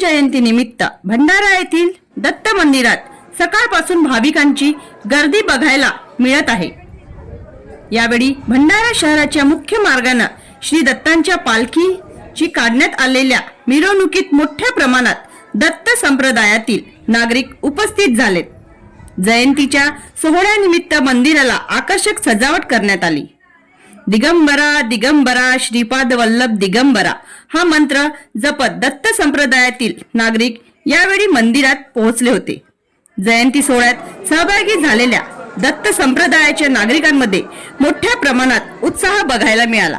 जयंती निमित्त भंडारा येथील दत्त मंदिरात सकाळपासून भाविकांची गर्दी बघायला मिळत आहे. यावेळी भंडारा शहराच्या मुख्य मार्गानं श्री दत्तांच्या पालखीची काढण्यात आलेल्या मिरवणुकीत मोठ्या प्रमाणात दत्त संप्रदायातील नागरिक उपस्थित झालेत. जयंतीच्या सोहळ्यानिमित्त मंदिराला आकर्षक सजावट करण्यात आली. दिगंबरा दिगंबरा श्रीपाद वल्लभ दिगंबरा. हा मंत्र जपत दत्त संप्रदायातील नागरिक यावेळी मंदिरात पोहोचले होते. जयंती सोहळ्यात सहभागी झालेल्या दत्त संप्रदायाच्या नागरिकांमध्ये मोठ्या प्रमाणात उत्साह बघायला मिळाला.